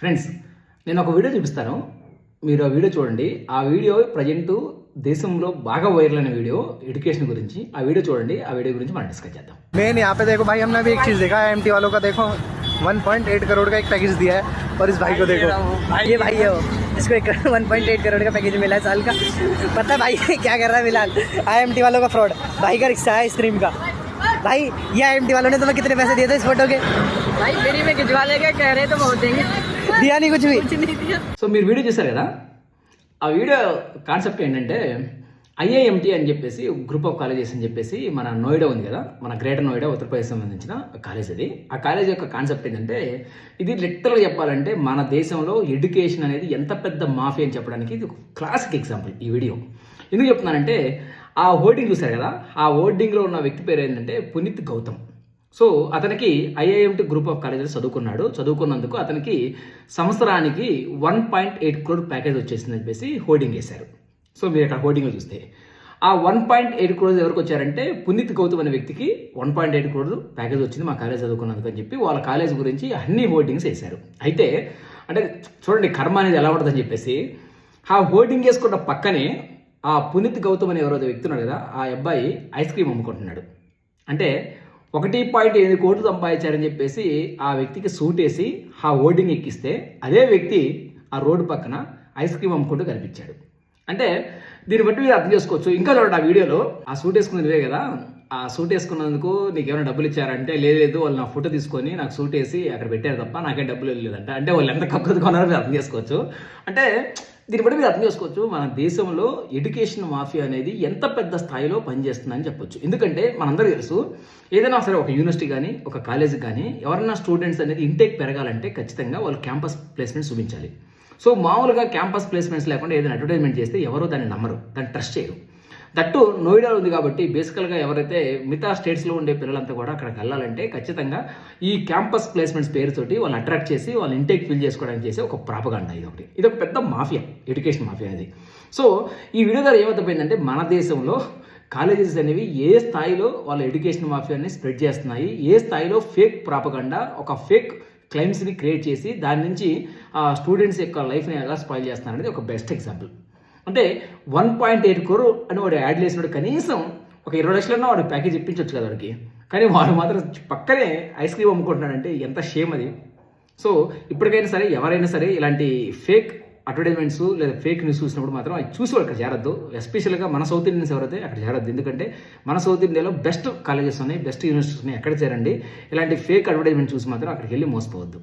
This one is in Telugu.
ఫ్రెండ్స్ నేను ఒక వీడియో చూపిస్తాను మీరు ఆ వీడియో చూడండి ఆ వీడియో ప్రజెంట్ దేశంలో బాగా వైరల్ అయిన వీడియో ఎడ్యుకేషన్ గురించి ఆ వీడియో చూడండి ఆ వీడియో గురించి మనం డిస్కస్ చేద్దాం मेन यहाँ पे देखो भाई हमने अभी एक चीज देखा है एमटी वालों का देखो 1.8 करोड़ का एक पैकेज दिया है और इस भाई को देखो ये भाई है वो इसको एक वन पॉइंट एट करोड़ का पैकेज मिला है साल का पता है भाई क्या कर रहा है फिलहाल आई वालों का फ्रॉड भाई का रिक्शा है स्क्रीम का भाई ये आई वालों ने तुम्हें कितने पैसे दिए थे इस फोटो के भाई फ्री में खिंचवा लेंगे कह रहे तो बहुत देंगे दिया नहीं कुछ भी कुछ नहीं दिया సో మీరు వీడియో చూసారు కదా ఆ వీడియో కాన్సెప్ట్ ఏంటంటే ఐఐఎంటీ అని చెప్పేసి గ్రూప్ ఆఫ్ కాలేజెస్ అని చెప్పేసి మన నోయిడా ఉంది కదా మన గ్రేటర్ నోయిడా ఉత్తరప్రదేశ్ సంబంధించిన కాలేజ్ అది ఆ కాలేజ్ యొక్క కాన్సెప్ట్ ఏంటంటే ఇది లిటరల్గా చెప్పాలంటే మన దేశంలో ఎడ్యుకేషన్ అనేది ఎంత పెద్ద మాఫీ అని చెప్పడానికి ఇది ఒక క్లాసిక్ ఎగ్జాంపుల్ ఈ వీడియో ఎందుకు చెప్తున్నానంటే ఆ హోర్డింగ్ చూశారు కదా? ఆ హోర్డింగ్లో ఉన్న వ్యక్తి పేరు ఏంటంటే పునీత్ గౌతమ్. సో అతనికి ఐఐఎంటి గ్రూప్ ఆఫ్ కాలేజెస్ చదువుకున్నాడు. చదువుకున్నందుకు అతనికి సంవత్సరానికి one point eight crore package వచ్చేసిందని చెప్పేసి హోర్డింగ్ వేశారు సో మీరు ఇక్కడ హోర్డింగ్ చూస్తే. ఆ వన్ పాయింట్ ఎయిట్ క్రోర్స్ ఎవరికి వచ్చారంటే పునీత్ గౌతమ్ అనే వ్యక్తికి one point eight crore package వచ్చింది మా కాలేజ్ చదువుకున్నందుకు అని చెప్పి వాళ్ళ కాలేజ్ గురించి అన్ని హోర్డింగ్స్ వేశారు. అయితే అంటే చూడండి కర్మ అనేది ఎలా ఉంటుందని చెప్పేసి ఆ హోర్డింగ్ వేసుకున్న పక్కనే ఆ పునీత్ గౌతమ్ అనే ఎవరో వ్యక్తి ఉన్నాడు కదా ఆ అబ్బాయి ఐస్ క్రీమ్ అమ్ముకుంటున్నాడు. అంటే ఒకటి పాయింట్ ఎనిమిది కోట్లు సంపాదించారని చెప్పేసి ఆ వ్యక్తికి సూట్ వేసి ఆ హోర్డింగ్ ఎక్కిస్తే అదే వ్యక్తి ఆ రోడ్డు పక్కన ఐస్ క్రీమ్ అమ్ముకుంటూ కనిపించాడు. అంటే దీన్ని బట్టి మీరు అర్థం చేసుకోవచ్చు. ఇంకా చూడండి ఆ వీడియోలో ఆ సూట్ వేసుకున్నదివే కదా ఆ సూట్ వేసుకున్నందుకు నీకు ఏమైనా డబ్బులు ఇచ్చారంటే లేదు లేదు వాళ్ళు నా ఫోటో తీసుకొని నాకు సూట్ వేసి అక్కడ పెట్టారు తప్ప నాకే డబ్బులు లేదంట. అంటే వాళ్ళు ఎంత కక్కుది కొన్నారో మీరు అర్థం చేసుకోవచ్చు. అంటే దీన్ని బట్టి మీరు అర్థం చేసుకోవచ్చు మన దేశంలో ఎడ్యుకేషన్ మాఫియా అనేది ఎంత పెద్ద స్థాయిలో పనిచేస్తుందని చెప్పొచ్చు. ఎందుకంటే మనందరూ తెలుసు ఏదైనా సరే ఒక యూనివర్సిటీ కానీ ఒక కాలేజ్ కానీ ఎవరైనా స్టూడెంట్స్ అనేది ఇంటేక్ పెరగాలంటే ఖచ్చితంగా వాళ్ళు క్యాంపస్ ప్లేస్మెంట్ చూపించాలి. సో మామూలుగా క్యాంపస్ ప్లేస్మెంట్స్ లేకుండా ఏదైనా అడ్వర్టైజ్మెంట్ చేస్తే ఎవరో దాన్ని నమ్మరు దాన్ని ట్రస్ట్ చేయరు. దట్టు నోయిడాలో ఉంది కాబట్టి బేసికల్గా ఎవరైతే మిగతా స్టేట్స్లో ఉండే పిల్లలంతా కూడా అక్కడికి వెళ్ళాలంటే ఖచ్చితంగా ఈ క్యాంపస్ ప్లేస్మెంట్స్ పేరుతోటి వాళ్ళు అట్రాక్ట్ చేసి వాళ్ళు ఇంటేక్ ఫిల్ చేసుకోవడానికి చేసే ఒక ప్రాపగండ ఇది ఒకటి. ఇది ఒక పెద్ద మాఫియా ఎడ్యుకేషన్ మాఫియా అనేది సో ఈ వీడియో ద్వారా ఏమర్థమైందంటే మన దేశంలో కాలేజెస్ అనేవి ఏ స్థాయిలో వాళ్ళ ఎడ్యుకేషన్ మాఫియాని స్ప్రెడ్ చేస్తున్నాయి ఏ స్థాయిలో ఫేక్ ప్రాపగండా ఒక ఫేక్ క్లైమ్స్ని క్రియేట్ చేసి దాని నుంచి ఆ స్టూడెంట్స్ యొక్క లైఫ్ని ఎలా స్పాయిల్ చేస్తున్నారు అనేది ఒక బెస్ట్ ఎగ్జాంపుల్. అంటే వన్ పాయింట్ ఎయిట్ కోరు అని వాడు యాడ్ చేసినాడు కనీసం ఒక ఇరవై లక్షలన్నా వాడు ప్యాకేజ్ ఇప్పించవచ్చు కదా వాడికి. కానీ వాడు మాత్రం పక్కనే ఐస్ క్రీమ్ అమ్ముకుంటున్నాడంటే ఎంత షేమ్ అది. సో ఇప్పటికైనా సరే ఎవరైనా సరే ఇలాంటి ఫేక్ అడ్వర్టైజ్మెంట్స్ లేదా ఫేక్ న్యూస్ చూసినప్పుడు మాత్రం అది చూసి అక్కడ చేరద్దు. ఎస్పెషల్గా మన సౌత్ ఇండియన్స్ ఎవరైతే అక్కడ చేరద్దు. ఎందుకంటే మన సౌత్ ఇండియాలో బెస్ట్ కాలేజెస్ ఉన్నాయి బెస్ట్ యూనివర్సిటీస్ ఉన్నాయి. ఎక్కడ చేరండి. ఇలాంటి ఫేక్ అడ్వర్టైజ్మెంట్ చూసి మాత్రం అక్కడికి వెళ్ళి మోసపోవద్దు.